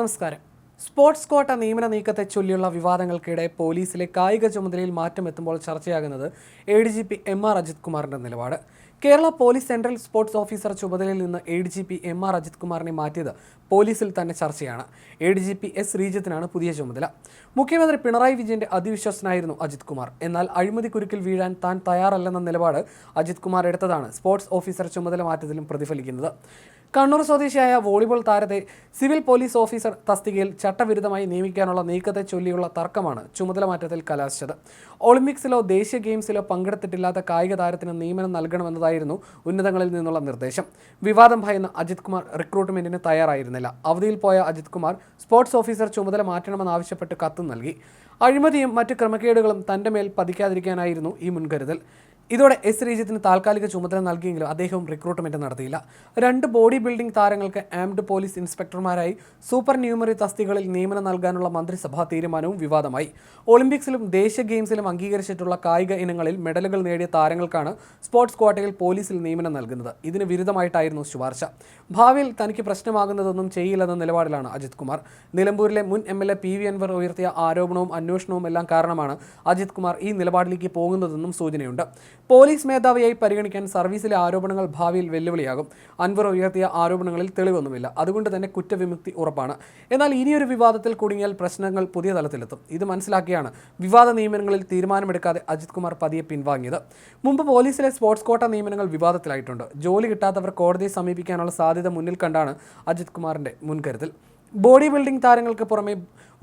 നമസ്കാരം. Sports quota നിയമന നീക്കത്തെ ചൊല്ലിയുള്ള വിവാദങ്ങൾക്കിടെ പോലീസിലെ കായിക ചുമതലയിൽ മാറ്റം എത്തുമ്പോൾ ചർച്ചയാകുന്നത് A D G P M R Ajith കുമാറിന്റെ നിലപാട്. Kerala police central sports officer ചുമതലയിൽ നിന്ന് A D G P M R Ajith കുമാറിനെ മാറ്റിയത് പോലീസിൽ തന്നെ ചർച്ചയാണ്. A D G P S ശ്രീജിത്തിനാണ് പുതിയ ചുമതല. മുഖ്യമന്ത്രി പിണറായി വിജയന്റെ അതിവിശ്വാസനായിരുന്നു അജിത് കുമാർ. എന്നാൽ അഴിമതി കുരുക്കിൽ വീഴാൻ താൻ തയ്യാറല്ലെന്ന നിലപാട് അജിത് കുമാർ എടുത്തതാണ് സ്പോർട്സ് ഓഫീസർ ചുമതല മാറ്റത്തിലും പ്രതിഫലിക്കുന്നത്. കണ്ണൂർ സ്വദേശിയായ വോളിബോൾ താരത്തെ സിവിൽ പോലീസ് ഓഫീസർ തസ്തികയിൽ ചട്ടവിരുദ്ധമായി നിയമിക്കാനുള്ള നീക്കത്തെ ചൊല്ലിയുള്ള തർക്കമാണ് ചുമതല മാറ്റത്തിൽ കലാശിച്ചത്. ഒളിമ്പിക്സിലോ ദേശീയ ഗെയിംസിലോ പങ്കെടുത്തിട്ടില്ലാത്ത കായിക താരത്തിന് നിയമനം നൽകണമെന്നതായിരുന്നു ഉന്നതങ്ങളിൽ നിന്നുള്ള നിർദ്ദേശം. വിവാദം ഭയന്ന് അജിത് കുമാർ റിക്രൂട്ട്മെന്റിന് തയ്യാറായിരുന്നില്ല. അവധിയിൽ പോയ അജിത് കുമാർ സ്പോർട്സ് ഓഫീസർ ചുമതല മാറ്റണമെന്നാവശ്യപ്പെട്ട് കത്തും നൽകി. അഴിമതിയും മറ്റ് ക്രമക്കേടുകളും തന്റെ മേൽ പതിക്കാതിരിക്കാനായിരുന്നു ഈ മുൻകരുതൽ. ഇതോടെ എസ് ശ്രീജിത്തിന് താൽക്കാലിക ചുമതല നൽകിയെങ്കിലും അദ്ദേഹം റിക്രൂട്ട്മെന്റ് നടത്തിയില്ല. രണ്ട് ബോഡി ബിൽഡിംഗ് താരങ്ങൾക്ക് ആംഡ് പോലീസ് ഇൻസ്പെക്ടർമാരായി സൂപ്പർ ന്യൂമറി തസ്തികളിൽ നിയമനം നൽകാനുള്ള മന്ത്രിസഭാ തീരുമാനവും വിവാദമായി. ഒളിമ്പിക്സിലും ദേശീയ ഗെയിംസിലും അംഗീകരിച്ചിട്ടുള്ള കായിക ഇനങ്ങളിൽ മെഡലുകൾ നേടിയ താരങ്ങൾക്കാണ് സ്പോർട്സ് ക്വാട്ടയിൽ പോലീസിൽ നിയമനം നൽകുന്നത്. ഇതിന് വിരുദ്ധമായിട്ടായിരുന്നു ശുപാർശ. ഭാവിയിൽ തനിക്ക് പ്രശ്നമാകുന്നതൊന്നും ചെയ്യില്ലെന്ന നിലപാടിലാണ് അജിത് കുമാർ. നിലമ്പൂരിലെ മുൻ M L A P V Anvar ഉയർത്തിയ ആരോപണവും അന്വേഷണവും എല്ലാം കാരണമാണ് അജിത് കുമാർ ഈ നിലപാടിലേക്ക് പോകുന്നതെന്നും സൂചനയുണ്ട്. പോലീസ് മേധാവിയായി പരിഗണിക്കാൻ സർവീസിലെ ആരോപണങ്ങൾ ഭാവിയിൽ വെല്ലുവിളിയാകും. അൻവർ ഉയർത്തിയ ആരോപണങ്ങളിൽ തെളിവൊന്നുമില്ല. അതുകൊണ്ട് തന്നെ കുറ്റവിമുക്തി ഉറപ്പാണ്. എന്നാൽ ഇനിയൊരു വിവാദത്തിൽ കുടുങ്ങിയാൽ പ്രശ്നങ്ങൾ പുതിയ തലത്തിലെത്തും. ഇത് മനസ്സിലാക്കിയാണ് വിവാദ നിയമനങ്ങളിൽ തീരുമാനമെടുക്കാതെ അജിത് കുമാർ പതിയെ പിൻവാങ്ങിയത്. മുമ്പ് പോലീസിലെ സ്പോർട്സ് കോട്ട നിയമനങ്ങൾ വിവാദത്തിലായിട്ടുണ്ട്. ജോലി കിട്ടാത്തവർ കോടതിയെ സമീപിക്കാനുള്ള സാധ്യത മുന്നിൽ കണ്ടാണ് അജിത് കുമാറിന്റെ മുൻകരുതൽ. ബോഡി ബിൽഡിംഗ് താരങ്ങൾക്ക് പുറമെ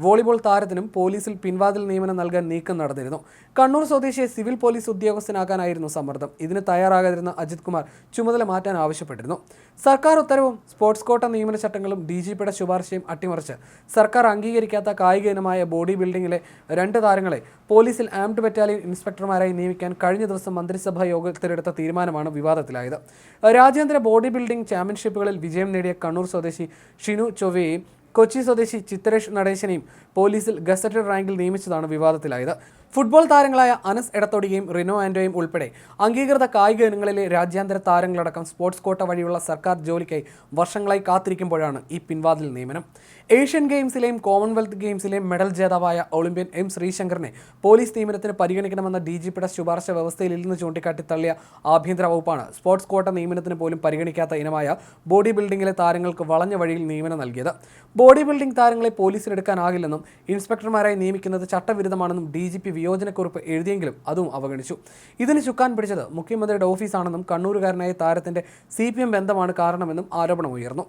വോളിബോൾ താരത്തിനും പോലീസിൽ പിൻവാതിൽ നിയമനം നൽകാൻ നീക്കം നടന്നിരുന്നു. കണ്ണൂർ സ്വദേശിയെ സിവിൽ പോലീസ് ഉദ്യോഗസ്ഥനാക്കാനായിരുന്നു സമ്മർദ്ദം. ഇതിന് തയ്യാറാകാതിരുന്ന അജിത് കുമാർ ചുമതല മാറ്റാൻ ആവശ്യപ്പെട്ടിരുന്നു. സർക്കാർ ഉത്തരവും സ്പോർട്സ് കോട്ട നിയമന ചട്ടങ്ങളും ഡി ജി പിയുടെ ശുപാർശയും അട്ടിമറിച്ച്. സർക്കാർ അംഗീകരിക്കാത്ത കായിക ഇനമായ ബോഡി ബിൽഡിംഗിലെ രണ്ട് താരങ്ങളെ പോലീസിൽ ആംഡ് ബറ്റാലിയൻ ഇൻസ്പെക്ടർമാരായി നിയമിക്കാൻ കഴിഞ്ഞ ദിവസം മന്ത്രിസഭാ യോഗത്തിലെടുത്ത തീരുമാനമാണ് വിവാദത്തിലായത്. രാജ്യാന്തര ബോഡി ബിൽഡിംഗ് ചാമ്പ്യൻഷിപ്പുകളിൽ വിജയം നേടിയ കണ്ണൂർ സ്വദേശി ഷിനു ചൊവ്വയെയും കൊച്ചി സ്വദേശി ചിത്രേഷ് നടേശനെയും പോലീസിൽ ഗസറ്റഡ് റാങ്കിൽ നിയമിച്ചതാണ് വിവാദത്തിലായത്. ഫുട്ബോൾ താരങ്ങളായ അനസ് എടത്തൊടിയും റിനോ ആൻഡോയും ഉൾപ്പെടെ അംഗീകൃത കായിക ഇനങ്ങളിലെ രാജ്യാന്തര താരങ്ങളടക്കം സ്പോർട്സ് കോട്ട വഴിയുള്ള സർക്കാർ ജോലിക്കായി വർഷങ്ങളായി കാത്തിരിക്കുമ്പോഴാണ് ഈ പിൻവാതിൽ നിയമനം. ഏഷ്യൻ ഗെയിംസിലെയും കോമൺവെൽത്ത് ഗെയിംസിലെയും മെഡൽ ജേതാവായ ഒളിമ്പ്യൻ എം ശ്രീശങ്കറിനെ പോലീസ് നിയമനത്തിന് പരിഗണിക്കണമെന്ന ഡി ജി പിയുടെ ശുപാർശ വ്യവസ്ഥയിലില്ലെന്ന് ചൂണ്ടിക്കാട്ടി തള്ളിയ ആഭ്യന്തര വകുപ്പാണ് സ്പോർട്സ് കോട്ട നിയമനത്തിന് പോലും പരിഗണിക്കാത്ത ഇനമായ ബോഡി ബിൽഡിംഗിലെ താരങ്ങൾക്ക് വളഞ്ഞ വഴിയിൽ നിയമനം നൽകിയത്. ബോഡി ബിൽഡിംഗ് താരങ്ങളെ പോലീസിലെടുക്കാനാകില്ലെന്നും ഇൻസ്പെക്ടർമാരായി നിയമിക്കുന്നത് ചട്ടവിരുദ്ധമാണെന്നും ഡി ജി പി വിയോജനക്കുറിപ്പ് എഴുതിയെങ്കിലും അതും അവഗണിച്ചു. ഇതിന് ചുക്കാൻ പിടിച്ചത് മുഖ്യമന്ത്രിയുടെ ഓഫീസാണെന്നും കണ്ണൂരുകാരനായ താരത്തിന്റെ സി പി എം ബന്ധമാണ് കാരണമെന്നും ആരോപണം ഉയർന്നു.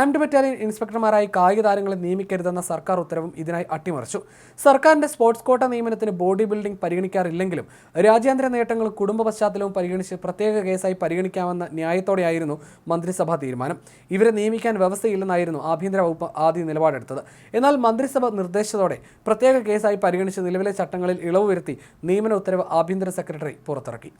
ആംഡ് ബറ്റാലിയൻ ഇൻസ്പെക്ടർമാരായി കായിക താരങ്ങളെ നിയമിക്കരുതെന്ന സർക്കാർ ഉത്തരവും ഇതിനായി അട്ടിമറിച്ചു. സർക്കാരിന്റെ സ്പോർട്സ് കോട്ട നിയമനത്തിന് ബോഡി ബിൽഡിംഗ് പരിഗണിക്കാറില്ലെങ്കിലും രാജ്യാന്തര നേട്ടങ്ങളും കുടുംബ പശ്ചാത്തലവും പരിഗണിച്ച് പ്രത്യേക കേസായി പരിഗണിക്കാമെന്ന ന്യായത്തോടെയായിരുന്നു മന്ത്രിസഭാ തീരുമാനം. ഇവരെ നിയമിക്കാൻ വ്യവസ്ഥയില്ലെന്നായിരുന്നു ആഭ്യന്തര വകുപ്പ് ആദ്യം നിലപാടെടുത്തത്. എന്നാൽ മന്ത്രിസഭ നിർദ്ദേശത്തോടെ പ്രത്യേക കേസായി പരിഗണിച്ച് നിലവിലെ ചട്ടങ്ങളിൽ ഇളവ് വരുത്തി നിയമന ഉത്തരവ് ആഭ്യന്തര സെക്രട്ടറി പുറത്തിറക്കി